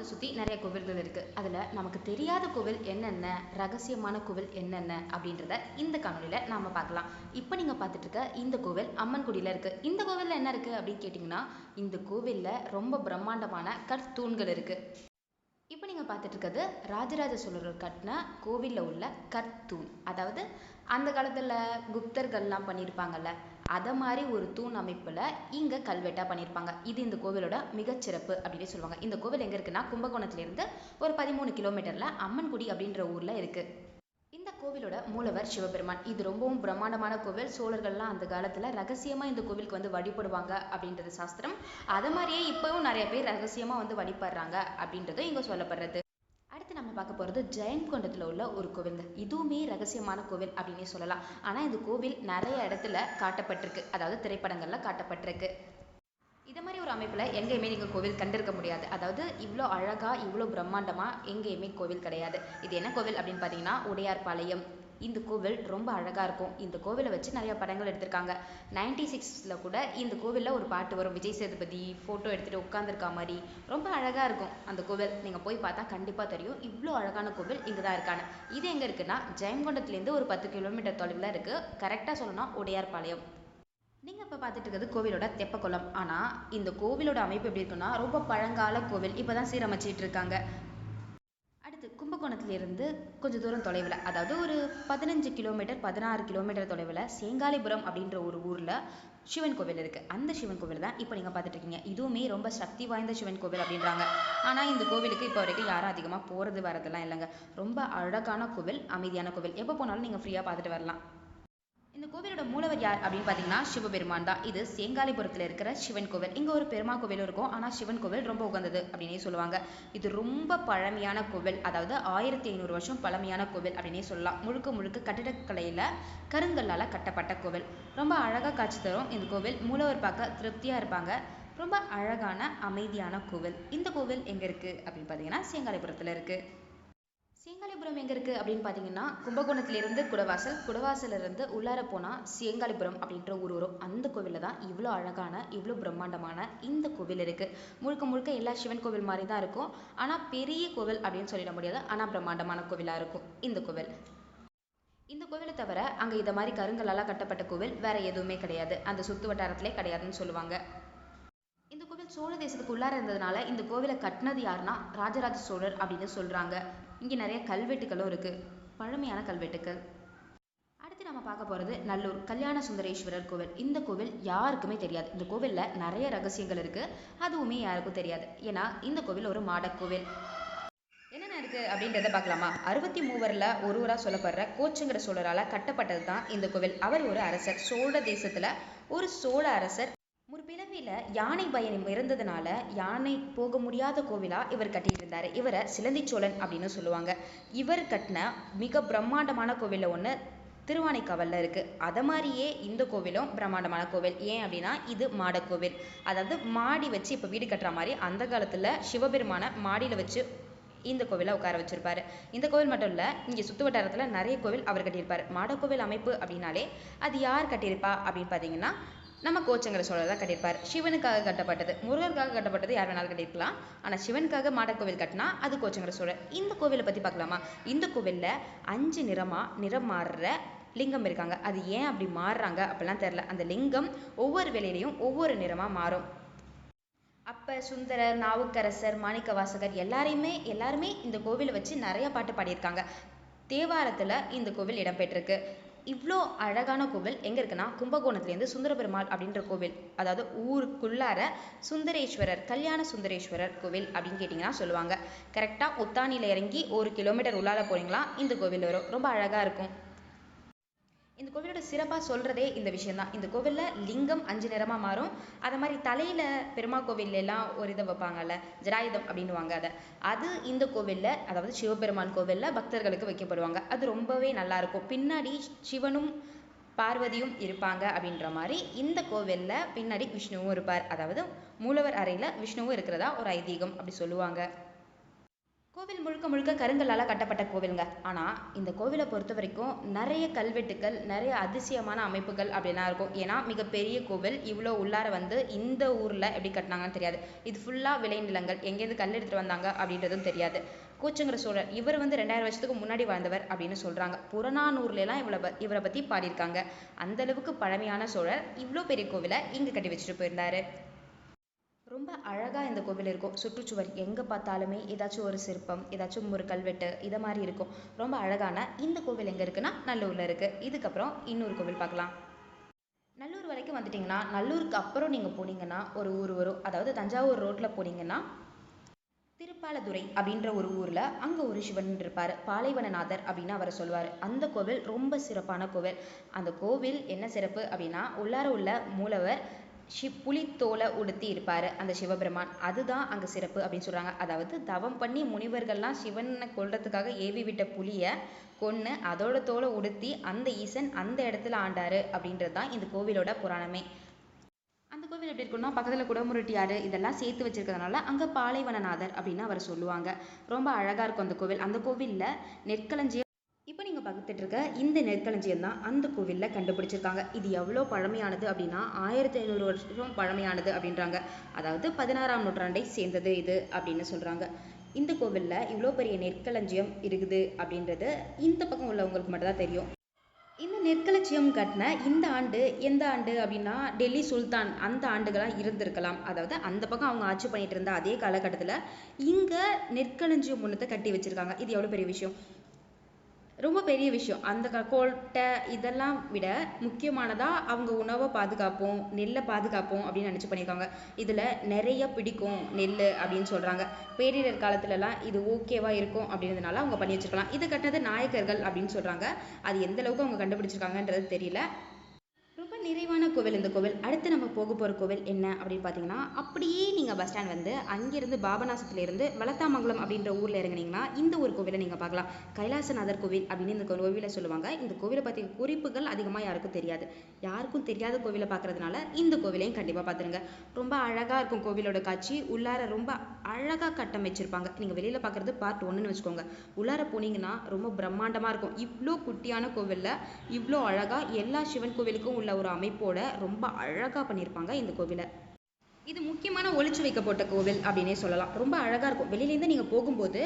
கும்பகோணத்தை சுற்றி நிறைய கோவில்கள் இருக்குது அதில் நமக்கு தெரியாத கோவில் என்னென்ன ரகசியமான கோவில் என்னென்ன அப்படின்றத இந்த காணொலியில் நாம் பார்க்கலாம். இப்போ நீங்கள் பார்த்துட்டு இருக்க இந்த கோவில் அம்மன் இருக்கு. இருக்குது இந்த கோவிலில் என்ன இருக்குது அப்படின்னு கேட்டிங்கன்னா இந்த கோவிலில் ரொம்ப பிரம்மாண்டமான கற்தூண்கள் இருக்குது இப்போ நீங்கள் பார்த்துட்டு இருக்கிறது ராஜராஜ சோழர்கள் கட்டின கோவிலில் உள்ள கற்தூண். அதாவது அந்த காலத்தில் குப்தர்கள்லாம் பண்ணியிருப்பாங்கல்ல அதை மாதிரி ஒரு தூண் அமைப்பில் இங்கே கல்வெட்டாக பண்ணியிருப்பாங்க இது இந்த கோவிலோட மிகச்சிறப்பு அப்படின்னு சொல்லுவாங்க. இந்த கோவில் எங்கே இருக்குன்னா கும்பகோணத்துலேருந்து ஒரு பதிமூணு கிலோமீட்டரில் அம்மன்குடி அப்படின்ற ஊரில் இருக்குது இந்த கோவிலோட மூலவர் சிவபெருமான். இது ரொம்பவும் பிரம்மாண்டமான கோவில். சோழர்கள்லாம் அந்த காலத்தில் ரகசியமாக இந்த கோவிலுக்கு வந்து வழிபடுவாங்க அப்படின்றது சாஸ்திரம். அதை மாதிரியே இப்போவும் நிறைய பேர் ரகசியமாக வந்து வழிபடுறாங்க அப்படின்றதும் இங்கே சொல்லப்படுறது. நம்ம பார்க்க போகிறது ஜெயங்கொண்டத்தில் உள்ள ஒரு கோவிலுங்க இதுவுமே ரகசியமான கோவில் அப்படின்னே சொல்லலாம். ஆனால் இந்த கோவில் நிறைய இடத்துல காட்டப்பட்டிருக்கு. அதாவது திரைப்படங்களில் காட்டப்பட்டிருக்கு. இதை மாதிரி ஒரு அமைப்பில் எங்கேயுமே நீங்கள் கோவில் கண்டிருக்க முடியாது. அதாவது இவ்வளோ அழகாக இவ்வளோ பிரம்மாண்டமாக எங்கேயுமே கோவில் கிடையாது. இது என்ன கோவில் அப்படின்னு பார்த்தீங்கன்னா உடையார்பாளையம் இந்த கோவில் ரொம்ப அழகாக இருக்கும். இந்த கோவிலை வச்சு நிறைய படங்கள் எடுத்திருக்காங்க. நைன்டி சிக்ஸில் கூட இந்த கோவிலில் ஒரு பாட்டு வரும். விஜய் சேதுபதி ஃபோட்டோ எடுத்துகிட்டு உட்காந்துருக்கா மாதிரி. ரொம்ப அழகாக இருக்கும் அந்த கோவில். நீங்கள் போய் பார்த்தா கண்டிப்பாக தெரியும். இவ்வளோ அழகான கோவில் இங்கே தான் இருக்கான இது எங்கே இருக்குன்னா ஜெயங்கொண்டத்துலேருந்து ஒரு பத்து கிலோமீட்டர் தொலைவில் இருக்குது கரெக்டாக சொல்லணும்னா உடையார்பாளையம் நீங்கள் இப்போ பார்த்துட்டு இருக்கிறது கோவிலோட தெப்பக்குளம். ஆனால் இந்த கோவிலோட அமைப்பு எப்படி இருக்குன்னா ரொம்ப பழங்கால கோவில். இப்போ தான் சீரமைச்சிட்டு இருக்காங்க. கும்பகோணத்திலிருந்து கொஞ்சம் தூரம் தொலைவில் அதாவது ஒரு பதினஞ்சு கிலோமீட்டர் பதினாறு கிலோமீட்டர் தொலைவில் சேங்காலிபுரம் அப்படின்ற ஒரு ஊரில் சிவன் கோவில் இருக்குது அந்த சிவன் கோவில் தான் இப்போ நீங்கள் பார்த்துட்டு இருக்கீங்க இதுவுமே ரொம்ப சக்தி வாய்ந்த சிவன் கோவில் அப்படின்றாங்க. ஆனால் இந்த கோவிலுக்கு இப்போ வரைக்கும் யாரும் அதிகமாக போகிறது வரதெல்லாம் இல்லைங்க. ரொம்ப அழகான கோவில் அமைதியான கோவில். எப்போ போனாலும் நீங்கள் ஃப்ரீயாக பார்த்துட்டு வரலாம். இந்த கோவிலோட மூலவர் யார் அப்படின்னு பார்த்தீங்கன்னா சிவபெருமான் தான். இது சேங்காலிபுரத்தில் இருக்கிற சிவன் கோவில். இங்கே ஒரு பெருமா கோவில் இருக்கும். ஆனால் சிவன் கோவில் ரொம்ப உகந்தது அப்படின்னே சொல்லுவாங்க. இது ரொம்ப பழமையான கோவில். அதாவது ஆயிரத்தி ஐநூறு வருஷம் பழமையான கோவில் அப்படின்னே சொல்லலாம். முழுக்க முழுக்க கட்டிடக்கலையில் கருங்கல்லால் கட்டப்பட்ட கோவில். ரொம்ப அழகாக காட்சி தரும் இந்த கோவில். மூலவர் பார்க்க திருப்தியாக இருப்பாங்க. ரொம்ப அழகான அமைதியான கோவில். இந்த கோவில் எங்கே இருக்குது அப்படின்னு பார்த்தீங்கன்னா சேங்காலிபுரத்தில் இருக்குது சேங்காலிபுரம் எங்கே இருக்குது அப்படின்னு பார்த்தீங்கன்னா கும்பகோணத்திலிருந்து குடவாசல் குடவாசலிருந்து உள்ளார போனால் சேங்காலிபுரம் அப்படின்ற ஊர் வரும். அந்த கோவிலில் தான் இவ்வளோ அழகான இவ்வளோ பிரம்மாண்டமான இந்த கோவில் இருக்குது முழுக்க முழுக்க எல்லா சிவன் கோவில் மாதிரி தான் இருக்கும். ஆனால் பெரிய கோவில் அப்படின்னு சொல்லிட முடியாது. ஆனால் பிரம்மாண்டமான கோவிலாக இருக்கும் இந்த கோவில். இந்த கோவிலை தவிர அங்கே இதை மாதிரி கருங்கல்லால் கட்டப்பட்ட கோவில் வேற எதுவுமே கிடையாது. அந்த சுத்து வட்டாரத்திலே கிடையாதுன்னு சொல்லுவாங்க. இந்த கோவில் சோழ தேசத்துக்கு உள்ளார இருந்ததுனால இந்த கோவிலை கட்டினது யாருன்னா ராஜராஜ சோழர் அப்படின்னு சொல்றாங்க. இங்கே நிறைய கல்வெட்டுகளும் இருக்குது பழமையான கல்வெட்டுக்கள். அடுத்து நம்ம பார்க்க போகிறது நல்லூர் கல்யாண சுந்தரேஸ்வரர் கோவில். இந்த கோவில் யாருக்குமே தெரியாது. இந்த கோவிலில் நிறைய ரகசியங்கள் இருக்குது அதுவுமே யாருக்கும் தெரியாது. ஏன்னா இந்த கோவில் ஒரு மாடக்கோவில் என்னென்ன இருக்குது அப்படின்றத பார்க்கலாமா? அறுபத்தி மூவரில் ஒருவராக சொல்லப்படுற கோச்சங்கிற சோழரால் கட்டப்பட்டது தான் இந்த கோவில். அவர் ஒரு அரசர். சோழ தேசத்தில் ஒரு சோழ அரசர் முற்பிறவியில யானை பயம் இருந்ததுனால யானை போக முடியாத கோவிலா இவர் கட்டிட்டு இருந்தாரு இவரை சிலந்தி சோழன் அப்படின்னு சொல்லுவாங்க. இவர் கட்டின மிக பிரம்மாண்டமான கோவில ஒன்று திருவானைக்காவலில் இருக்கு. அதை மாதிரியே இந்த கோவிலும் பிரம்மாண்டமான கோவில். ஏன் அப்படின்னா இது மாடக் கோவில். அதாவது மாடி வச்சு இப்போ வீடு கட்டுற மாதிரி அந்த காலத்துல சிவபெருமானை மாடியில வச்சு இந்த கோவிலை உட்கார வச்சிருப்பாரு. இந்த கோவில் மட்டும் இல்லை இங்கே சுத்து வட்டாரத்தில் நிறைய கோவில் அவர் கட்டியிருப்பார். மாடக்கோவில் அமைப்பு அப்படின்னாலே அது யார் கட்டியிருப்பா அப்படின்னு பார்த்தீங்கன்னா நம்ம கோச்சங்கிற சோழர் தான் கட்டியிருப்பார். சிவனுக்காக கட்டப்பட்டது முருகருக்காக கட்டப்பட்டது யார் வேணாலும் கட்டியிருக்கலாம். ஆனால் சிவனுக்காக மாடக்கோவில் கட்டினா அது கோச்சங்கிற சோழர் இந்த கோவிலை பற்றி பார்க்கலாமா? இந்த கோவில்ல அஞ்சு நிறமா நிறம் மாறுற லிங்கம் இருக்காங்க. அது ஏன் அப்படி மாறுறாங்க அப்படிலாம் தெரியல. அந்த லிங்கம் ஒவ்வொரு வேலையிலையும் ஒவ்வொரு நிறமா மாறும். அப்ப சுந்தரர் நாவுக்கரசர் மாணிக்கவாசகர் எல்லாரையுமே எல்லாருமே இந்த கோவிலை வச்சு நிறைய பாட்டு பாடியிருக்காங்க. தேவாரத்துல இந்த கோவில் இடம்பெற்றிருக்கு. இவ்வளோ அழகான கோவில் எங்கே இருக்குன்னா கும்பகோணத்துலேருந்து சுந்தர பெருமாள் அப்படின்ற கோவில். அதாவது ஊருக்குள்ளார சுந்தரேஸ்வரர் கல்யாண சுந்தரேஸ்வரர் கோவில் அப்படின்னு கேட்டிங்கன்னா சொல்லுவாங்க. கரெக்டாக உத்தானியில் இறங்கி ஒரு கிலோமீட்டர் உள்ளார போனீங்களா இந்த கோவில் வரும். ரொம்ப அழகாக இருக்கும். இந்த கோவிலோட சிறப்பாக சொல்கிறதே இந்த விஷயந்தான் இந்த கோவிலில் லிங்கம் அஞ்சு நிறமாக மாறும். அதை மாதிரி தலையில் பெருமா கோவில்லாம் ஒரு இதை வைப்பாங்கல்ல ஜடாயுதம் அப்படின்னுவாங்க அதை. அது இந்த கோவிலில் அதாவது சிவபெருமான் கோவிலில் பக்தர்களுக்கு வைக்கப்படுவாங்க. அது ரொம்பவே நல்லா இருக்கும். பின்னாடி சிவனும் பார்வதியும் இருப்பாங்க அப்படின்ற மாதிரி இந்த கோவிலில் பின்னாடி விஷ்ணுவும் இருப்பார். அதாவது மூலவர் அறையில் விஷ்ணுவும் இருக்கிறதா ஒரு ஐதீகம் அப்படி சொல்லுவாங்க. கோவில் முழுக்க முழுக்க கருங்கல்லால் கட்டப்பட்ட கோவிலுங்க. ஆனால் இந்த கோவிலை பொறுத்த வரைக்கும் நிறைய கல்வெட்டுக்கள் நிறைய அதிசயமான அமைப்புகள் அப்படிலாம் இருக்கும். ஏன்னா மிகப்பெரிய கோவில் இவ்வளோ உள்ளார வந்து இந்த ஊரில் எப்படி கட்டினாங்கன்னு தெரியாது. இது ஃபுல்லாக விளைநிலங்கள் எங்கேருந்து கல் எடுத்துகிட்டு வந்தாங்க அப்படின்றதும் தெரியாது. கூச்சங்கிற சோழர் இவர் வந்து ரெண்டாயிரம் வருஷத்துக்கு முன்னாடி வாழ்ந்தவர் அப்படின்னு சொல்கிறாங்க புறநானூர்லாம் இவ்வளோ இவரை பற்றி பாடியிருக்காங்க. அந்த அளவுக்கு பழமையான சோழர் இவ்வளோ பெரிய கோவிலை இங்கே கட்டி வச்சுட்டு போயிருந்தாரு. ரொம்ப அழகாக இந்த கோவில் இருக்கும். சுற்றுச்சுவர் எங்கே பார்த்தாலுமே ஏதாச்சும் ஒரு சிற்பம் ஏதாச்சும் ஒரு கல்வெட்டு இதை மாதிரி இருக்கும். ரொம்ப அழகான இந்த கோவில் எங்கே இருக்குன்னா நல்லூரில் இருக்குது இதுக்கப்புறம் இன்னொரு கோவில் பார்க்கலாம். நல்லூர் வரைக்கும் வந்துட்டிங்கன்னா நல்லூருக்கு அப்புறம் நீங்கள் போனீங்கன்னா ஒரு ஊர் வரும். அதாவது தஞ்சாவூர் ரோட்டில் போனீங்கன்னா திருப்பாலதுரை அப்படின்ற ஒரு ஊரில் அங்கே ஒரு சிவன் இருப்பார். பாலைவனநாதர் அப்படின்னு அவரை சொல்லுவார் அந்த கோவில் ரொம்ப சிறப்பான கோவில். அந்த கோவில் என்ன சிறப்பு அப்படின்னா உள்ளார உள்ள மூலவர் ஷி புலித்தோலை உடுத்தி இருப்பார் அந்த சிவபெருமான். அதுதான் அங்கே சிறப்பு அப்படின்னு சொல்கிறாங்க அதாவது தவம் பண்ணி முனிவர்கள்லாம் சிவனை கொல்றதுக்காக ஏவி விட்ட புலியை கொன்று அதோட தோலை உடுத்தி அந்த ஈசன் அந்த இடத்துல ஆண்டாரு அப்படின்றது தான் இந்த கோவிலோட புராணமே. அந்த கோவில் எப்படி இருக்குன்னா பக்கத்தில் குடமுருட்டியார் இதெல்லாம் சேர்த்து வச்சிருக்கிறதுனால அங்கே பாலைவனநாதர் அப்படின்னு அவர் சொல்லுவாங்க. ரொம்ப அழகாக இருக்கும் அந்த கோவில். அந்த கோவிலில் நெற்களஞ்சிய நீங்கள் பார்த்துட்டு இருக்க இந்த நெற்களஞ்சியம் தான் அந்த கோவிலில் கண்டுபிடிச்சிருக்காங்க. இது எவ்வளோ பழமையானது அப்படின்னா ஆயிரத்தி ஐநூறு வருஷம் பழமையானது அப்படின்றாங்க. அதாவது பதினாறாம் நூற்றாண்டை சேர்ந்தது இது அப்படின்னு சொல்கிறாங்க இந்த கோவிலில் இவ்வளோ பெரிய நெற்களஞ்சியம் இருக்குது அப்படின்றது இந்த பக்கம் உள்ளவங்களுக்கு மட்டும்தான் தெரியும். இந்த நெற்களஞ்சியம் கட்டின இந்த ஆண்டு எந்த ஆண்டு அப்படின்னா டெல்லி சுல்தான் அந்த ஆண்டுகளாக இருந்திருக்கலாம். அதாவது அந்த பக்கம் அவங்க ஆட்சி பண்ணிட்டு இருந்த அதே காலகட்டத்தில் இங்கே நெற்களஞ்சியம் ஒன்றத்தை கட்டி வச்சிருக்காங்க. இது எவ்வளோ பெரிய விஷயம்? ரொம்ப பெரிய விஷயம். அந்த க- கோட்டை இதெல்லாம் விட முக்கியமானதாக அவங்க உணவை பாதுகாப்போம் நெல்லை பாதுகாப்போம் அப்படின்னு நினச்சி பண்ணியிருக்காங்க. இதில் நிறைய பிடிக்கும் நெல் அப்படின்னு சொல்கிறாங்க பேரிடர் காலத்துலலாம் இது ஓகேவாக இருக்கும் அப்படின்றதுனால அவங்க பண்ணி வச்சிருக்கலாம். இது கட்டினது நாயக்கர்கள் அப்படின்னு சொல்கிறாங்க அது எந்த அளவுக்கு அவங்க கண்டுபிடிச்சிருக்காங்கன்றது தெரியல. நிறைவான கோவில். இந்த கோவில் அடுத்து நம்ம போக போகிற கோவில் என்ன அப்படின்னு பார்த்தீங்கன்னா அப்படியே நீங்கள் பஸ் ஸ்டாண்ட் வந்து அங்கேருந்து பாபநாசத்துலேருந்து வளத்தாமங்கலம் அப்படின்ற ஊரில் இறங்குனீங்கன்னா இந்த ஒரு கோவிலை நீங்கள் பார்க்கலாம். கைலாசநாதர் கோவில் அப்படின்னு இந்த கோவிலை சொல்லுவாங்க. இந்த கோவிலை பற்றி குறிப்புகள் அதிகமாக யாருக்கும் தெரியாது. யாருக்கும் தெரியாத கோவிலை பார்க்கறதுனால இந்த கோவிலையும் கண்டிப்பாக பார்த்துருங்க. ரொம்ப அழகாக இருக்கும் கோவிலோட காட்சி. உள்ளார ரொம்ப அழகாக கட்டமைச்சிருப்பாங்க நீங்கள் வெளியில் பார்க்குறது பார்ட் ஒன்றுன்னு வச்சுக்கோங்க. உள்ளார போனீங்கன்னா ரொம்ப பிரம்மாண்டமாக இருக்கும். இவ்வளோ குட்டியான கோவிலில் இவ்வளோ அழகாக எல்லா சிவன் கோவிலுக்கும் உள்ள ஒரு அமைப்போட ரொம்ப அழகாக பண்ணியிருப்பாங்க இந்த கோவிலை. இது முக்கியமான ஒளிச்சு வைக்கப்பட்ட கோவில் அப்படின்னே சொல்லலாம். ரொம்ப அழகாக இருக்கும். வெளியிலேருந்து நீங்கள் போகும்போது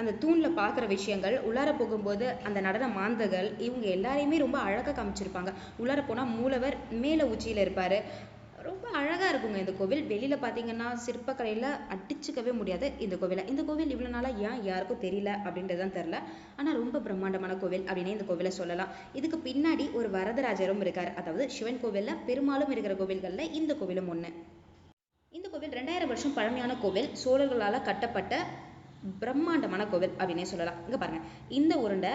அந்த தூணில் பார்க்குற விஷயங்கள் உள்ளார போகும்போது அந்த நடன மாந்தர்கள் இவங்க எல்லாரையுமே ரொம்ப அழகாக காமிச்சிருப்பாங்க. உள்ளார போனால் மூலவர் மேலே உச்சியில் இருப்பார். ரொம்ப அழகாக இருக்குங்க இந்த கோவில். வெளியில் பார்த்தீங்கன்னா சிற்பக்கலையில் அடிச்சுக்கவே முடியாது இந்த கோவிலை. இந்த கோவில் இவ்வளோ நாளாக ஏன் யாருக்கும் தெரியல அப்படின்றது தான் தெரில ஆனால் ரொம்ப பிரம்மாண்டமான கோவில் அப்படின்னே இந்த கோவிலை சொல்லலாம். இதுக்கு பின்னாடி ஒரு வரதராஜரும் இருக்கார். அதாவது சிவன் கோவிலில் பெரும்பாலும் இருக்கிற கோவில்களில் இந்த கோவிலும் ஒன்று இந்த கோவில் ரெண்டாயிரம் வருஷம் பழமையான கோவில். சோழர்களால் கட்டப்பட்ட பிரம்மாண்டமான கோவில் அப்படின்னே சொல்லலாம். இங்கே பாருங்கள் இந்த உருண்டை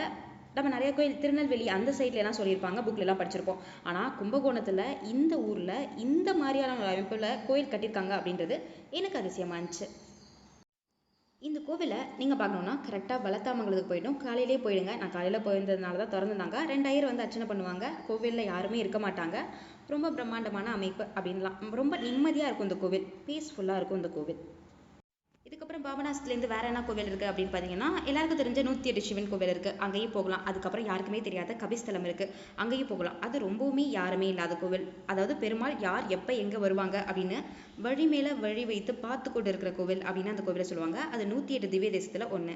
நம்ம நிறைய கோயில் திருநெல்வேலி அந்த சைட்ல எல்லாம் சொல்லியிருப்பாங்க புக்ல எல்லாம் படிச்சிருப்போம். ஆனால் கும்பகோணத்தில் இந்த ஊரில் இந்த மாதிரியான ஒரு அமைப்பில் கோயில் கட்டியிருக்காங்க அப்படின்றது எனக்கு அதிசயமா இருந்துச்சு. இந்த கோவிலை நீங்கள் பார்க்கணுன்னா கரெக்டாக பலத்தாமங்கலத்துக்கு போயிடும் காலையிலே போயிடுங்க. நான் காலையில் போயிருந்ததுனால தான் திறந்துருந்தாங்க. ரெண்டாயிரம் வந்து அர்ச்சனை பண்ணுவாங்க. கோவிலில் யாருமே இருக்க மாட்டாங்க. ரொம்ப பிரம்மாண்டமான அமைப்பு அப்படின்லாம். ரொம்ப நிம்மதியாக இருக்கும் இந்த கோவில். பீஸ்ஃபுல்லாக இருக்கும் இந்த கோவில். இதுக்கப்புறம் பாபநாசத்துலேருந்து வேறு என்ன கோவில் இருக்குது அப்படின்னு பார்த்தீங்கன்னா எல்லாருக்கும் தெரிஞ்ச நூற்றி எட்டு சிவன் கோவில் இருக்குது அங்கேயும் போகலாம். அதுக்கப்புறம் யாருக்குமே தெரியாத கபிஸ்தலம் இருக்குது அங்கேயும் போகலாம். அது ரொம்பவுமே யாருமே இல்லாத கோவில். அதாவது பெருமாள் யார் எப்போ எங்கே வருவாங்க அப்படின்னு வழி மேலே வழி வைத்து பார்த்து கொண்டு இருக்கிற கோவில் அப்படின்னு அந்த கோவிலை சொல்லுவாங்க. அது நூற்றி எட்டு திவ்ய தேசத்தில் ஒன்று